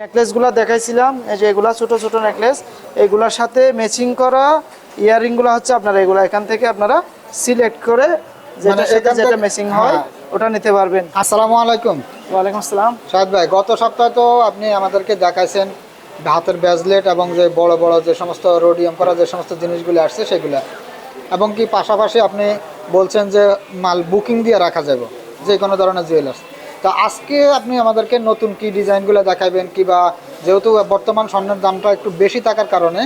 নেকলেসগুলো দেখাইছিলাম এই যে এগুলা ছোট ছোট নেকলেস এগুলার সাথে ম্যাচিং করা ইয়াররিংগুলো হচ্ছে আপনারা এগুলো এখান থেকে আপনারা সিলেক্ট করে যেটা মানে এখান যেটা ম্যাচিং হয় হ্যাঁ। ওটা নিতে পারবেন। আসসালামু আলাইকুম। ওয়ালাইকুম আসসালাম। শাহেদ ভাই গত সপ্তাহে তো আপনি আমাদেরকে দেখাইছেন হাতের ব্যাজলেট এবং যে বড় বড় যে সমস্ত রোডিয়াম করা যে সমস্ত জিনিসগুলো আসছে সেগুলো। এবং কি পাশাপাশি আপনি বলছেন যে মাল বুকিং দিয়ে রাখা যাবে যে কোনো ধরনের জুয়েলার্স তো আজকে আপনি আমাদেরকে নতুন কি ডিজাইনগুলো দেখাবেন কিবা যেহেতু বর্তমান স্বর্ণের দামটা একটু বেশি থাকার কারণে,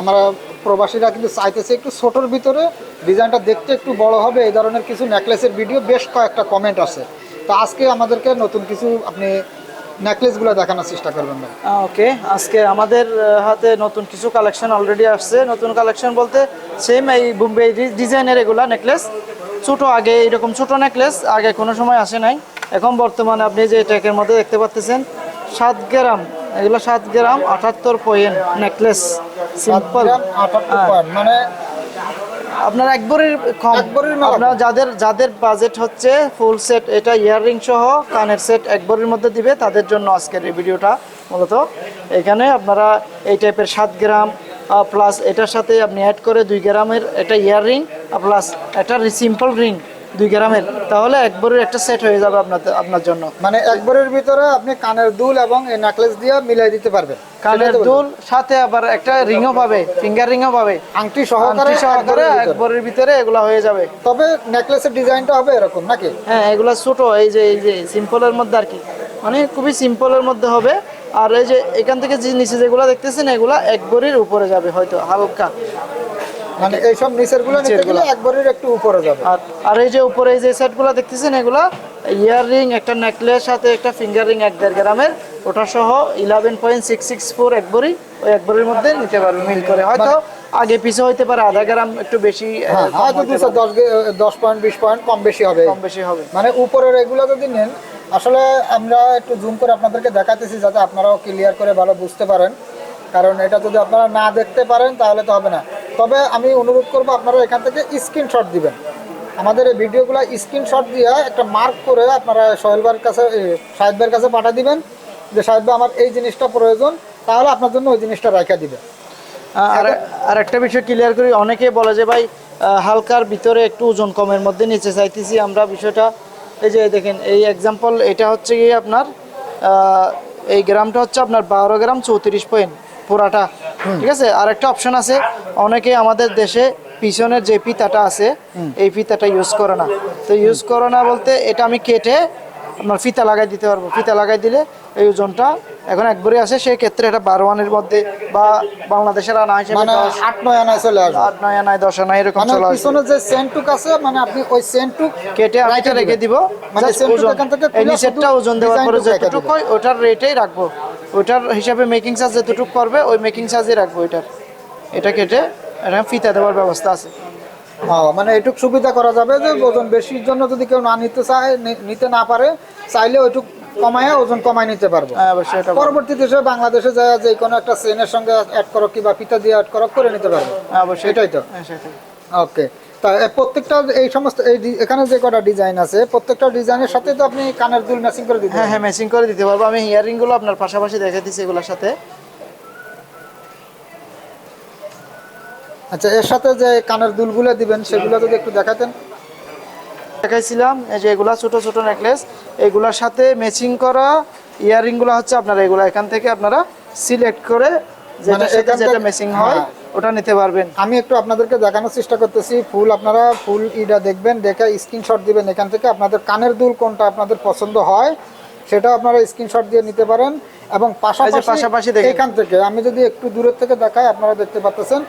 আমরা প্রবাসীরা কিন্তু চাইতেছে একটু ছোটোর ভিতরে ডিজাইনটা দেখতে একটু বড় হবে, এই ধরনের কিছু নেকলেসের ভিডিও বেশ কয়েকটা কমেন্ট আছে। তো আজকে আমাদেরকে নতুন কিছু আপনি নেকলেসগুলো দেখানোর চেষ্টা করবেন ওকে, আজকে আমাদের হাতে নতুন কিছু কালেকশন অলরেডি আসছে। নতুন কালেকশন বলতে সেম এই বোম্বে ডিজাইনের এগুলা নেকলেস। ছোটো আগে, এরকম ছোট নেকলেস আগে কোনো সময় আসে নাই। এখন বর্তমানে আপনি যে ট্যাকের মধ্যে দেখতে পাচ্ছেন সাত গ্রাম এগুলো সাত গ্রাম আটাত্তর পয়েন্ট নেকলেস সিম্পল গ্রাম 78 হ্যাঁ। মানে আপনার একবারের কম। আপনার যাদের যাদের বাজেট হচ্ছে ফুল সেট এটা ইয়াররিং সহ কানের সেট একবারের মধ্যে দিবে তাদের জন্য আজকের এই ভিডিওটা মূলত। এখানে আপনারা এই টাইপের সাত গ্রাম প্লাস এটার সাথে আপনি অ্যাড করে দুই গ্রামের এটা ইয়াররিং প্লাস একটা সিম্পল রিং দুই গ্রামের তাহলে এক একবারের একটা সেট হয়ে যাবে আপনার আপনার জন্য। মানে একবারের ভিতরে আপনি কানের দুল এবং এই নেকলেস দিয়ে মিলাই দিতে পারবেন কানের দুল সাথে আবার একটা রিংও পাবে ফিঙ্গার রিংও পাবে। আংটি সহকারে সহকারে একবারের ভিতরে। ভিতরে এগুলা হয়ে যাবে। তবে নেকলেসের ডিজাইনটা হবে এরকম নাকি? হ্যাঁ এগুলা ছোট এই যে এই যে সিম্পলের মধ্যে আর কি। মানে খুবই সিম্পলের মধ্যে হবে। আর এই যে এখান থেকে যে নিচে যেগুলো দেখতেছেন এগুলা এক বড়ির উপরে যাবে হয়তো হালকা। মানে এইসব নিচেরগুলো নিতে গেলে একবারের একটু উপরে যাবে। আর আর এই যে উপরে এই যে সেটগুলো দেখতেছেন এগুলা ইয়াররিং একটা নেকলেস সাথে একটা ফিঙ্গার রিং এক দেড় গ্রামের। ওটা সহ eleven point six six four এক বড়ি ওই এক বড়ির মধ্যে নিতে পারবে মিল করে। হয়তো আগে পিছে হইতে পারে আধা গ্রাম একটু বেশি হ্যাঁ হয়তো দুশো দশ দশ পয়েন্ট বিশ পয়েন্ট কম বেশি হবে। কম বেশি হবে। মানে উপরের এগুলো যদি নেন আসলে আমরা একটু জুম করে আপনাদেরকে দেখাতেছি যাতে আপনারাও ক্লিয়ার করে ভালো বুঝতে পারেন। কারণ এটা যদি আপনারা না দেখতে পারেন তাহলে তো হবে না। তবে আমি অনুরোধ করব আপনারা এখান থেকে স্ক্রিনশট দিবেন। আমাদের এই ভিডিওগুলো স্ক্রিনশট দিয়ে একটা মার্ক করে আপনারা সোহেল ভাইয়ের কাছে ভাইয়ের কাছে পাঠিয়ে দিবেন যে সাহেব ভাই আমার এই জিনিসটা প্রয়োজন তাহলে আপনার জন্য ওই জিনিসটা রেখে দিবে। আর আর একটা বিষয় ক্লিয়ার করি অনেকে বলে যে ভাই হালকার ভিতরে একটু ওজন কমের মধ্যে নিচে চাইতেছি আমরা বিষয়টা। এই যে দেখেন এই এক্সাম্পল এটা হচ্ছে গিয়ে আপনার এই গ্রামটা হচ্ছে আপনার বারো গ্রাম চৌত্রিশ পয়েন্ট পুরাটা। ঠিক আছে? আর একটা অপশন আছে। অনেকে আমাদের দেশে পিছনের যে ফিতাটা আছে এই ফিতাটা ইউজ করে না। তো ইউজ করে না বলতে এটা আমি কেটে আপনার ফিতা লাগাই দিতে পারব। ফিতা লাগাই দিলে এই ওজনটা এখন একবারই আসে। সেই ক্ষেত্রে এটা বারো আনের মধ্যে বা বাংলাদেশের আনা হিসেবে মানে আট নয় আনায় চলে আসবে। আট নয় আনায় দশ আনায় এরকম মানে চলে আসবে। পিছনে যে সেন্টুক আছে মানে আপনি ওই সেন্টুক কেটে আমি রেখে দিব। মানে সেন্টুক ওজন। এখান থেকে এই নিচেরটা ওজন দেওয়ার পরে যতটুকু ওটার রেটেই রাখব। ওটার হিসাবে মেকিং চার্জ যতটুকু করবে ওই মেকিং চার্জই রাখব ওইটার। এটা কেটে এটা ফিতা দেওয়ার ব্যবস্থা আছে। হ্যাঁ, মানে এটুক সুবিধা করা যাবে যে ওজন বেশির জন্য যদি কেউ না নিতে চায় নিতে না পারে চাইলে ওইটুক কমায় ওজন কমায় নিতে পারব। হ্যাঁ অবশ্যই এটা পরবর্তী দেশে বাংলাদেশে যায় যে কোনো একটা চেনের সঙ্গে অ্যাড করো কিংবা ফিতা দিয়ে অ্যাড করো করে নিতে পারব। হ্যাঁ, অবশ্যই। এটাই তো। ওকে তা প্রত্যেকটা এই সমস্ত এই এখানে যে কটা ডিজাইন আছে প্রত্যেকটা ডিজাইনের সাথে তো আপনি কানের দুল ম্যাচিং করে দিতে হ্যাঁ হ্যাঁ ম্যাচিং করে দিতে পারব। আমি ইয়ারিংগুলো আপনার পাশাপাশি দেখে দিচ্ছি এগুলোর সাথে। আচ্ছা এর সাথে যে কানের দুলগুলো দিবেন সেগুলো যদি একটু দেখাতেন। দেখাইছিলাম এই যে এগুলা ছোট ছোট নেকলেস এগুলার সাথে ম্যাচিং করা ইয়ারিংগুলো হচ্ছে আপনারা এগুলা। এখান থেকে আপনারা সিলেক্ট করে যেটা মানে যেটা ম্যাচিং হয় হ্যাঁ। ওটা নিতে পারবেন। আমি একটু আপনাদেরকে দেখানোর চেষ্টা করতেছি। ফুল আপনারা ফুল ইটা দেখবেন দেখে স্ক্রিনশট দিবেন এখান থেকে। আপনাদের কানের দুল কোনটা আপনাদের পছন্দ হয় সেটা আপনারা স্ক্রিনশট দিয়ে নিতে পারেন। এবং পাশাপাশি পাশাপাশি এখান থেকে আমি যদি একটু দূরের থেকে দেখাই আপনারা দেখতে পাচ্ছেন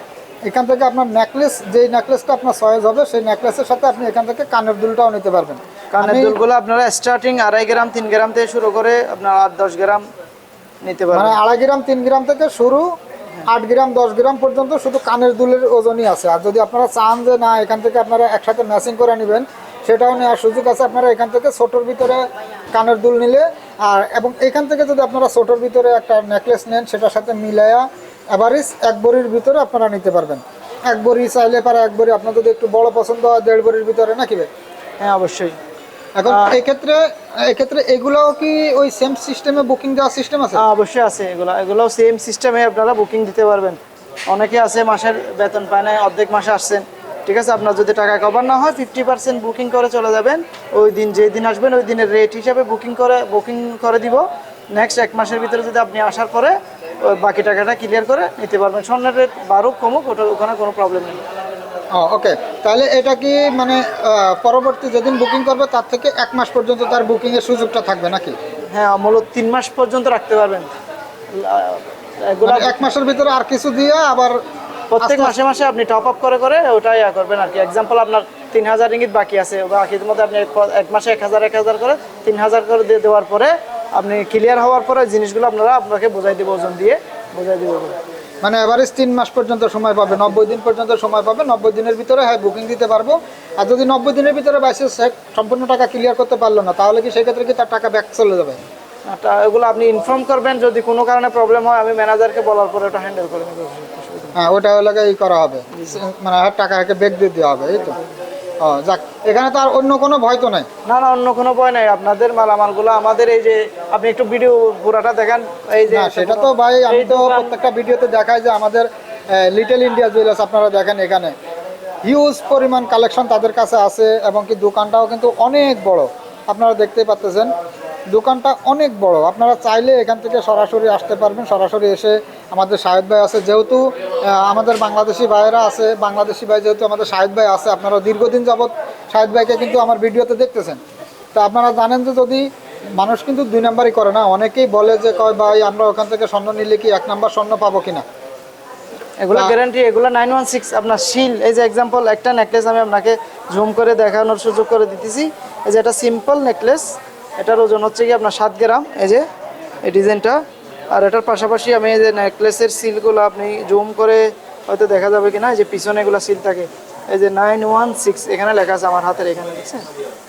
এখান থেকে আপনার নেকলেস যেই নেকলেসটা আপনার সয়েজ হবে সেই নেকলেসের সাথে আপনি এখান থেকে কানের দুলটাও নিতে পারবেন। কানের দুলগুলো আপনারা স্টার্টিং আড়াই গ্রাম তিন গ্রাম থেকে শুরু করে আপনার আট দশ গ্রাম নিতে মানে পারবেন আড়াই গ্রাম তিন গ্রাম থেকে শুরু আট গ্রাম, দশ গ্রাম পর্যন্ত শুধু কানের দুলের ওজনই আছে। আর যদি আপনারা চান যে না, এখান থেকে আপনারা একসাথে ম্যাচিং করে নেবেন, সেটাও নেওয়ার সুযোগ আছে। আপনারা এখান থেকে ছোটোর ভিতরে কানের দুল নিলে, আর এবং এখান থেকে যদি আপনারা ছোটোর ভিতরে একটা নেকলেস নেন, সেটার সাথে মিলায়া অ্যাভারেজ এক বড়ির ভিতরে আপনারা নিতে পারবেন। এক বড়ি চাইলে পারে এক বড়ি, আপনার যদি একটু বড় পছন্দ হয়, দেড় বড়ির ভিতরে, নাকি হ্যাঁ অবশ্যই। এখন আহ, এই ক্ষেত্রে এই ক্ষেত্রে এগুলোও কি ওই সেম সিস্টেমে বুকিং দেওয়ার সিস্টেম আছে? অবশ্যই আছে এগুলো। এগুলো সেম সিস্টেমে আপনারা বুকিং দিতে পারবেন। অনেকে আছে মাসের বেতন পায় না অর্ধেক মাসে আসছেন। ঠিক আছে আপনার যদি টাকা কভার না হয় ফিফটি পার্সেন্ট বুকিং করে চলে যাবেন। ওই দিন যেই দিন আসবেন ওই দিনের রেট হিসাবে বুকিং করে বুকিং করে দিব। নেক্সট এক মাসের ভিতরে যদি আপনি আসার পরে বাকি টাকাটা ক্লিয়ার করে নিতে পারবেন। স্বর্ণের রেট বাড়ুক কমুক ওটা ওখানে কোনো প্রবলেম নেই। ওকে তাহলে এটা কি মানে পরবর্তী যেদিন বুকিং করবে তার থেকে এক মাস পর্যন্ত তার বুকিং এর সুযোগটা থাকবে নাকি? হ্যাঁ মূলত তিন মাস পর্যন্ত রাখতে পারবেন। মানে এক মাসের ভিতরে আর কিছু দিয়ে আবার প্রত্যেক মাসে মাসে আপনি টপ আপ করে করে ওটা ইয়া করবেন আর কি। এক্সাম্পল আপনার তিন হাজার ইঙ্গিত বাকি আছে। বাকির মধ্যে আপনি এক- এক মাসে এক হাজার এক হাজার করে তিন হাজার করে দিয়ে দেওয়ার পরে আপনি ক্লিয়ার হওয়ার পরে জিনিসগুলো আপনারা আপনাকে বোঝাই দেবো ওজন দিয়ে বোঝাই দেবো। মানে অ্যাভারেজ তিন মাস পর্যন্ত সময় পাবে নব্বই দিন পর্যন্ত সময় পাবে নব্বই দিনের ভিতরে হ্যাঁ বুকিং দিতে পারব। আর যদি নব্বই দিনের ভিতরে বাইসেস সম্পূর্ণ টাকা ক্লিয়ার করতে পারল না তাহলে কি সেক্ষেত্রে কি তার টাকা ব্যাক চলে যাবে? ওগুলো এগুলো আপনি ইনফর্ম করবেন যদি কোনো কারণে প্রবলেম হয় আমি ম্যানেজারকে বলার পরে ওটা হ্যান্ডেল করে নেব। হ্যাঁ ওটা হলে ই করা হবে। মানে টাকা টাকাকে ব্যাক দিয়ে দেওয়া হবে এই তো। যাক এখানে তো আর অন্য কোনো ভয় তো নাই? না না অন্য কোনো ভয় নাই। আপনাদের মালামালগুলো আমাদের এই যে আপনি একটু ভিডিও পুরাটা দেখান। এই যে সেটা তো ভাই আমি তো প্রত্যেকটা ভিডিওতে দেখাই যে আমাদের লিটল ইন্ডিয়া জুয়েলার্স আপনারা দেখেন এখানে। হিউজ পরিমাণ কালেকশন তাদের কাছে আছে এবং কি দোকানটাও কিন্তু অনেক বড়। আপনারা দেখতেই পাচ্ছেন দোকানটা অনেক বড়। আপনারা চাইলে এখান থেকে সরাসরি আসতে পারবেন। সরাসরি এসে আমাদের শাহেদ ভাই আছে। যেহেতু আমাদের বাংলাদেশি ভাইয়েরা আছে বাংলাদেশি ভাই যেহেতু আমাদের শাহেদ ভাই আছে আপনারা দীর্ঘদিন যাবৎ শাহেদ ভাইকে কিন্তু আমার ভিডিওতে দেখতেছেন। তা আপনারা জানেন যে যদি মানুষ কিন্তু দুই নাম্বারই করে না অনেকেই বলে যে কয় ভাই আমরা ওখান থেকে স্বর্ণ নিলে কি এক নাম্বার স্বর্ণ পাবো কিনা? এগুলো গ্যারান্টি এগুলো নাইন ওয়ান সিক্স আপনার শিল এই যে এক্সাম্পল একটা নেকলেস আমি আপনাকে জুম করে দেখানোর সুযোগ করে দিতেছি। এই যে এটা সিম্পল নেকলেস এটার ওজন হচ্ছে কি আপনার সাত গ্রাম এই যে এই ডিজাইনটা। আর এটার পাশাপাশি আমি এই যে নেকলেসের সিলগুলো আপনি জুম করে হয়তো দেখা যাবে কিনা এই যে পিছনে এগুলো সিল থাকে। এই যে নাইন ওয়ান সিক্স এখানে লেখা আছে আমার হাতের এখানে দেখছেন?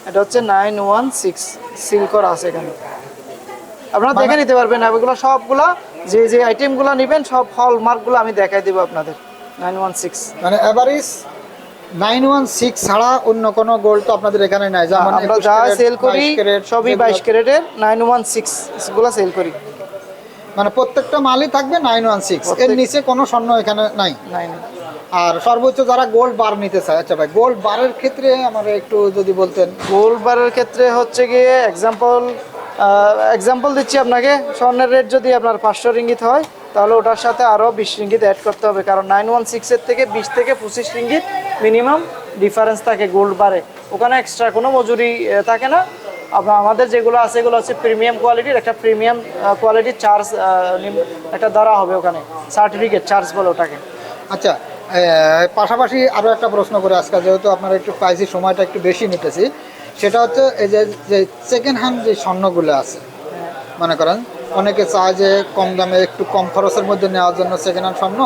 এটা হচ্ছে নাইন ওয়ান সিক্স সিল করা আছে এখানে। আপনারা দেখে নিতে পারবেন এগুলো সবগুলা যে যে আইটেমগুলো নেবেন সব হলমার্কগুলো আমি দেখাই দেবো আপনাদের। নাইন ওয়ান সিক্স মানে এভারেজ নাইন ওয়ান সিক্স ছাড়া অন্য কোনো গোল্ড তো আপনাদের এখানে নাই। যেমন আমরা যা সেল করি সবই বাইশ ক্যারেটের নাইন ওয়ান সিক্সগুলো সেল করি। মানে প্রত্যেকটা মালই থাকবে নাইন ওয়ান সিক্স। এর নিচে কোনো স্বর্ণ এখানে নাই। আর সর্বোচ্চ যারা গোল্ড বার নিতে চায় আচ্ছা ভাই গোল্ড বারের ক্ষেত্রে আমার একটু যদি বলতেন। গোল্ড বারের ক্ষেত্রে হচ্ছে গিয়ে এক্সাম্পল এক্সাম্পল দিচ্ছি আপনাকে স্বর্ণের রেট যদি আপনার পাঁচশো রিঙ্গিত হয় তাহলে ওটার সাথে আরও বিশ রিঙ্গিত অ্যাড করতে হবে কারণ নাইন ওয়ান সিক্সের থেকে বিশ থেকে পঁচিশ রিঙ্গিত মিনিমাম ডিফারেন্স থাকে গোল্ড বারে। ওখানে এক্সট্রা কোনো মজুরি থাকে না। আপনার আমাদের যেগুলো আছে এগুলো হচ্ছে প্রিমিয়াম কোয়ালিটির একটা প্রিমিয়াম কোয়ালিটির চার্জ একটা দ্বারা হবে ওখানে সার্টিফিকেট চার্জ বলে ওটাকে। আচ্ছা পাশাপাশি আরও একটা প্রশ্ন করে আজকে যেহেতু আপনার একটু প্রাইসি সময়টা একটু বেশি নিতেছি সেটা হচ্ছে এই যে যে সেকেন্ড হ্যান্ড যে স্বর্ণগুলো আছে মনে করেন অনেকে চায় যে কম দামে একটু কম খরচের মধ্যে নেওয়ার জন্য সেকেন্ড হ্যান্ড স্বর্ণ।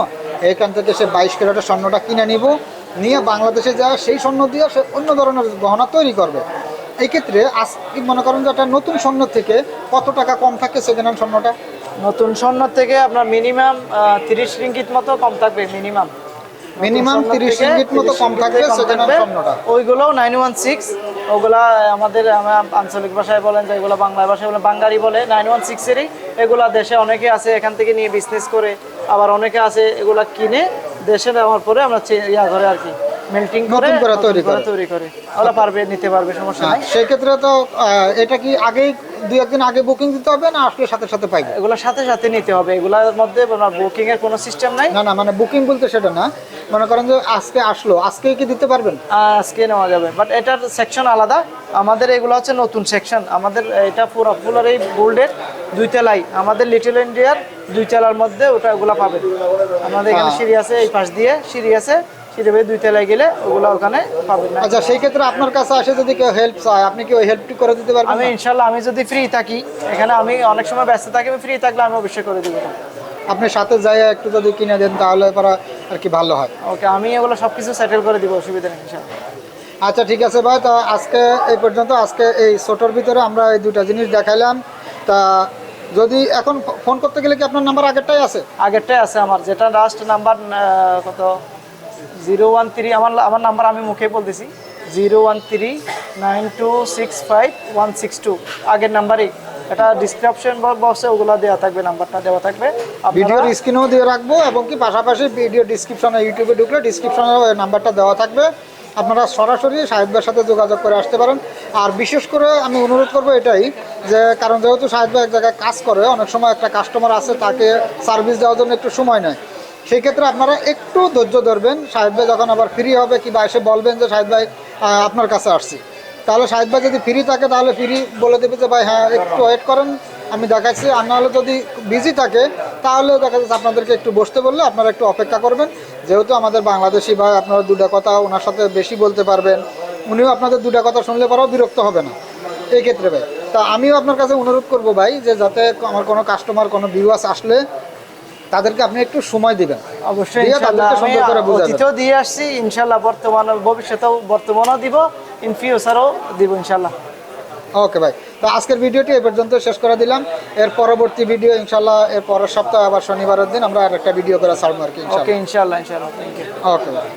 এখান থেকে সে বাইশ ক্যারেটের স্বর্ণটা কিনে নিব নিয়ে বাংলাদেশে যায় সেই স্বর্ণ দিয়ে সে অন্য ধরনের গহনা তৈরি করবে। এই ক্ষেত্রে আজ মনে করেন যে একটা নতুন স্বর্ণ থেকে কত টাকা কম থাকে সেকেন্ড হ্যান্ড স্বর্ণটা? নতুন স্বর্ণ থেকে আপনার মিনিমাম তিরিশ রিঙ্গিত মতো কম থাকবে মিনিমাম মিনিমাম তিরিশ রিঙ্গিট মতো কম থাকবে সেকেন্ড হ্যান্ড স্বর্ণটা। ওইগুলো নাইন ওয়ান সিক্স ওগুলা আমাদের আঞ্চলিক ভাষায় বলেন যে এগুলো বাংলা ভাষায় বলেন, বাঙালি বলে নাইন ওয়ান সিক্সেরই এগুলা দেশে অনেকে আছে এখান থেকে নিয়ে বিজনেস করে, আবার অনেকে আছে এগুলা কিনে দেশে নেওয়ার পরে আমরা ইয়া করে আর কি। মেল্টিং করে নতুন করে তৈরি করে। তৈরি করে। ওরা পারবে নিতে পারবে সমস্যা নাই। সেই ক্ষেত্রে তো এটা কি আগেই দুই একদিন আগে বুকিং দিতে হবে না আসলে সাথে সাথে পাইবে? এগুলোর সাথে সাথে নিতে হবে। এগুলোর মধ্যে বুকিং এর কোনো সিস্টেম নাই। না না মানে বুকিং বলতে সেটা না। মনে করেন যে আজকে আসলো আজকেই কি দিতে পারবেন? আজকে নেওয়া যাবে। বাট এটার সেকশন আলাদা। আমাদের এগুলো হচ্ছে নতুন সেকশন আমাদের এটা পুরো ফুলার এই গোল্ডের দুই তলাই। আমাদের লিটল ইন্ডিয়ার দুই তলার মধ্যে ওটা ওগুলা পাবেন। আমাদের এখানে হ্যাঁ। সিঁড়ি আছে এই পাশ দিয়ে সিঁড়ি আছে। সিঁড়ি বেয়ে দুই তলায় গেলে ওগুলা ওখানে পাবেন না। আচ্ছা সেই ক্ষেত্রে আপনার কাছে আসে যদি কেউ হেল্প চায় আপনি কি ওই হেল্পটি করে দিতে পারবেন আমি? ইনশাল্লাহ আমি যদি ফ্রি থাকি এখানে আমি অনেক সময় ব্যস্ত থাকি আমি ফ্রি থাকলে আমি অবশ্যই করে দিব। আপনি সাথে যাই একটু যদি কিনে দেন তাহলে পরে আর কি ভালো হয়। ওকে আমি এগুলো সব কিছু সেটেল করে দিব অসুবিধা নেই ইনশাল্লাহ আচ্ছা ঠিক আছে ভাই তো আজকে এই পর্যন্ত আজকে এই ছোটোর ভিতরে আমরা এই দুটা জিনিস দেখাইলাম। তা যদি এখন ফোন করতে গেলে কি আপনার নাম্বার আগেরটাই আছে? আগেরটাই আছে আমার যেটা লাস্ট নাম্বার কত? জিরো ওয়ান থ্রি, আমার আমার নাম্বার আমি মুখে বলতেছি। Zero one three, nine two six five, one six two. আগের নাম্বারই। এটা ডিসক্রিপশন বক্সে ওগুলো দেওয়া থাকবে, নাম্বারটা দেওয়া থাকবে। ভিডিওর স্ক্রিনেও দিয়ে রাখব, এবং কি পাশাপাশি ভিডিও ডিসক্রিপশনে ইউটিউবে ঢুকলে ডিসক্রিপশনে নাম্বারটা দেওয়া থাকবে। আপনারা সরাসরি সাহেবদের সাথে যোগাযোগ করে আসতে পারেন। আর বিশেষ করে আমি অনুরোধ করব এটাই, যে কারণ যেহেতু সাহেব এক জায়গায় কাজ করে, অনেক সময় একটা কাস্টমার আছে, তাকে সার্ভিস দেওয়ার জন্য একটু সময় নেয়। সেই ক্ষেত্রে আপনারা একটু ধৈর্য ধরবেন। সাহেব ভাই যখন আবার ফ্রি হবে কিংবা এসে বলবেন যে, সাহেব ভাই আপনার কাছে আসছি। তাহলে সাহেব ভাই যদি ফ্রি থাকে, তাহলে ফ্রি বলে দেবে যে, ভাই হ্যাঁ একটু ওয়েট করেন, আমি দেখাচ্ছি। আর নাহলে যদি বিজি থাকে, তাহলে দেখা যাচ্ছে আপনাদেরকে একটু বসতে বললে আপনারা একটু অপেক্ষা করবেন। যেহেতু আমাদের বাংলাদেশি ভাই, আপনারা দুটা কথা ওনার সাথে বেশি বলতে পারবেন। উনিও আপনাদের দুটা কথা শুনলে পরেও বিরক্ত হবে না। এই ক্ষেত্রে ভাই, তা আমিও আপনার কাছে অনুরোধ করব ভাই, যে যাতে আমার কোনো কাস্টমার কোনো ভিউয়ার্স আসলে তাদেরকে আপনি একটু সময় দিবেন। অবশ্যই দিয়ে। অতীতেও আসছি ইনশাল্লাহ বর্তমান ভবিষ্যতেও বর্তমানেও দিব ইন ফিউচারও দিব ইনশাল্লাহ ওকে ভাই তো আজকের ভিডিওটি এ পর্যন্ত শেষ করে দিলাম। এর পরবর্তী ভিডিও ইনশাল্লাহ এর পরের সপ্তাহে আবার শনিবারের দিন আমরা আর একটা ভিডিও করে ছাড়বো আর কি ওকে ইনশাল্লাহ ইনশাল্লাহ ইনশাল্লাহ ওকে ভাই